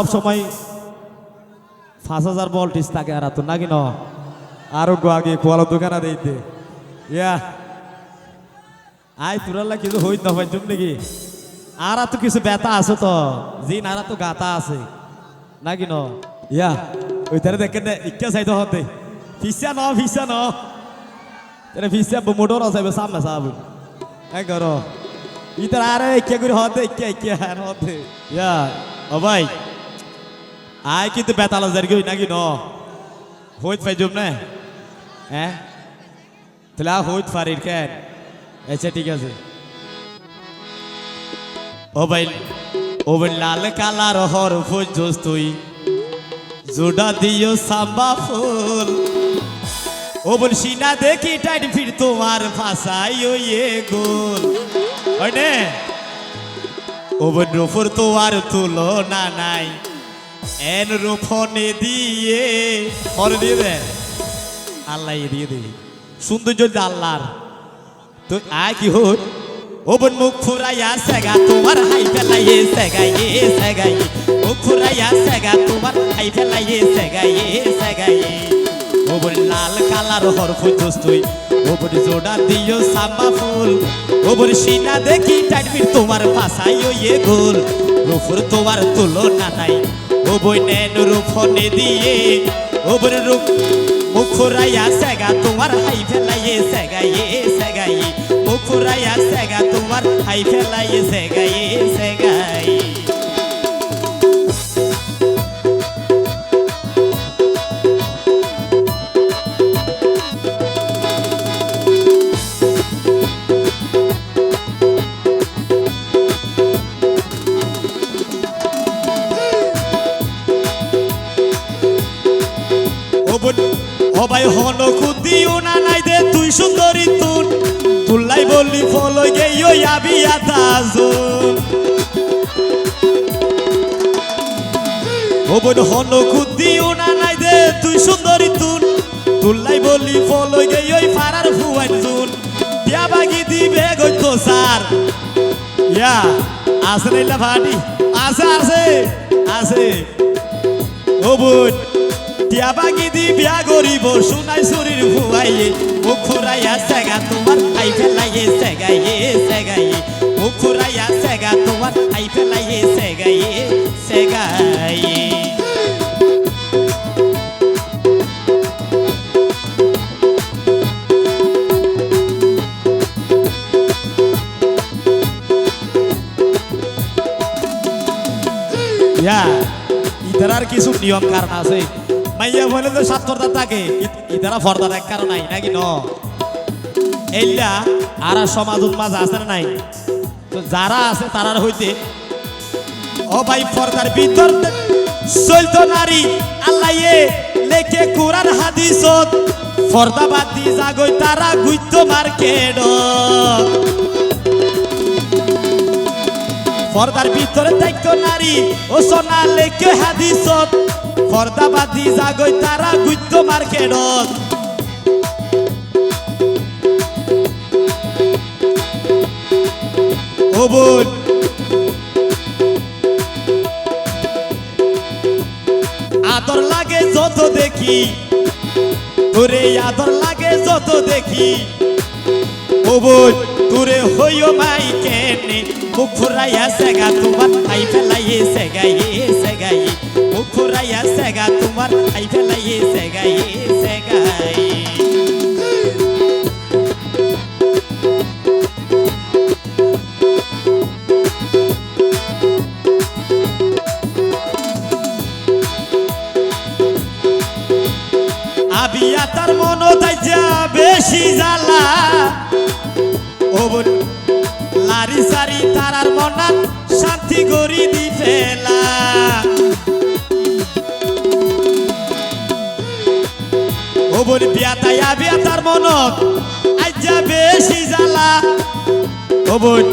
সব সময় পাঁচ হাজার ভোল্টেজ থাকে আর তো নাকি ন? আরও গো আগে কোয়ালো দোকানা দিতে ইয়া। আই তুরাল্লা কিছু হইত না পাইছুম নাকি? আর তো কিছু ব্যথা আছে তো, জিন আর তো গাতা আছে নাকি ন? ইয়া ওই তারে দেখেন ইচ্ছা চাইতে হতে। ফিসা ন ফিসা ন। তারে ফিসা মোটর আছে সামনে সাব এই করো ইতার আরে, ইচ্ছা করে হতে, ইচ্ছা ইচ্ছা হতে। ইয়া, ও ভাই। আয় কিন্তু বেতাল জারগি নাকি ন? হইত পাইজুম না? হ্যাঁ তাহলে হইত পারির কেন? আচ্ছা ঠিক আছে। ও ভাই ও ভাই, লাল কালার হর ফুজোস তুই। জোড়া দিও সাম্বা ফুল। ও বল, সিনা দেখি টাইট ফির তোমার ভাষাই ওই এ গোল ওনে ও বল, রুফর তো আর তুলো না নাই। এন রুফনে দিয়ে। হর দিয়ে দে। আল্লাহ দিয়ে দে। সৌন্দর্য আল্লাহর। তো আয় কি হোক। ও বোন মুখ ফুরাইয়া সেগা, তোমার হাই ফেলাইয়ে সেগাইয়ে সেগাইয়ে মুখ ফুরাইয়া সেগা, তোমার হাই ফেলাইয়ে সেগাইয়ে সেগাইয়ে ও বোন লাল কালার হর ফুজুস তুই ও বোন জোড়া দিও সাম্বা ফুল। ও বোন সিনা দেখি টাইটবির তোমার পাশাই ইয়ে গোল। রুফুর তোমার তুলনা নাই। ও বই নেন রূপনে দিয়ে ও বোন রূপ মুখুরাইয়া সেগা তোমার হাই ফেলাইয়ে সেগাইয়ে সেগাইয়ে মুখুরাইয়া সেগা তোমার হাই ফেলাইয়ে, সেগাইয়ে সেগাই ও ভাই হন খুদিও না নাই দে তুই সুন্দরী তুন। তুল্লাই বললি ফলো গেইও আবি আতাজুন ও বোন হন খুদিও না নাই দে তুই সুন্দরী তুন। তুল্লাই বললি ফলো গেইও ফারার ফুয়াইন জুন দিয়া বাগি দিবে গই তো সার। ইয়া নাইলা ভাটি? আছে আছে আছে। ও বোন টিয়া বাগি দি বিয়া গরিব শুনাই শরীর ভুয়াইয়ে মুখ ফুরাইয়া সেগা তোমার আই ফেলাইয়ে সেগাইয়ে সেগাইয়ে মুখ ফুরাইয়া সেগা তোমার আই ফেলাইয়ে সেগাইয়ে সেগাইয়ে ইয়া ইতার আর কিছু নিয়ম কারণ আছে মাইয়া বলে তো সাতটা থাকে। ইতারা ফর্দার এক কারণ নাই, নাকি ন? এইলা আর সমাজ উন্মাজ আছে না নাই? তো যারা আছে তারার হইতে, ও ভাই ফর্দার ভিতর চলত নারী, আল্লাহ লেখে কোরআন হাদিসত ফর্দা বাদি জাগই তারা গুইত মার্কেট পর্দার ভিতরে দায়িত্ব নারী। ও সোনা লেখে হাদিসত পর্দা বাদি জাগই তারা গুইত মার্কেটত ও আদর লাগে যত দেখি। তোরে আদর লাগে যত দেখি। বোন তোরে হইও মাই কেনে। মুখ ফুরাইয়া সেগা, তোমার আই ফেলাইয়ে সেগাইয়ে সেগাইয়ে। মুখ ফুরাইয়া সেগা, তোমার আই ফেলাইয়ে সেগাইয়ে সেগাই আবিয়া তার মন যা বেশি জ্বালা। ও বোন লারি সারি তারার মনাত শান্তি করি দি ফেলা। ও বোন বিয়া তাই আবিয়া তার মনত আজ্জা বেশি জ্বালা। ও বোন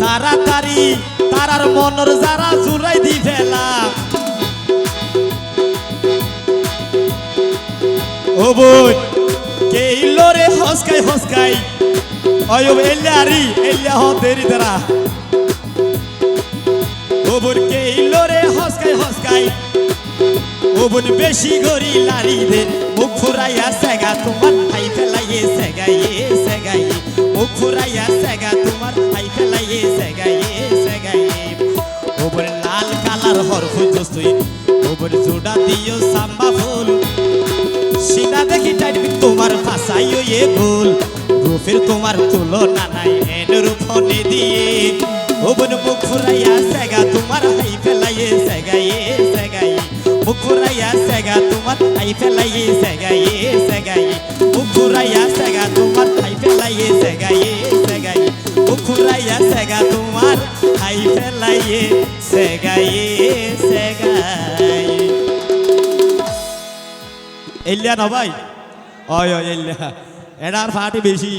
তাড়াতাড়ি তারার মনর যারা জুড়াই দি ফেলা। ও বোন কে হসকাই হসকাই অয়ব এল্লা আরি এল্লা হ দেরি তারা ও ওবন কে লোরে হসকাই হসকাই ওবন বেশি গরি লারি দে মুখ ফুরাইয়া সেগা তোমার হাই ফেলাইয়ে সেগাইয়ে সেগাইয়ে মুখ ফুরাইয়া সেগা তোমার হাই ফেলাইয়ে সেগাইয়ে সেগাইয়ে ওবন লাল কালার হর ফুজস তুই ওবন জোড়া দিও সাম্বা ফুল সিনা দেখি টাইট তোমার ভাষাইও এ ভুল রূপের তোমার তুলনা নাই এন রূপনে দিয়ে ওবন মুখ সেগা তোমার হাই ফেলাইয়ে সেগাইয়ে সেগাইয়ে মুখ ফুরাইয়া সেগা তোমার হাই ফেলাইয়ে সেগাইয়ে সেগাইয়ে মুখ ফুরাইয়া সেগা তোমার হাই ফেলাইয়ে সেগাইয়ে সেগাইয়ে মুখ ফুরাইয়া সেগা তোমার হাই ফেলাইয়ে সেগাইয়ে সেগাইয়ে এলিয়া না ভাই অয় এলিয়া এটার ফাটি বেশি।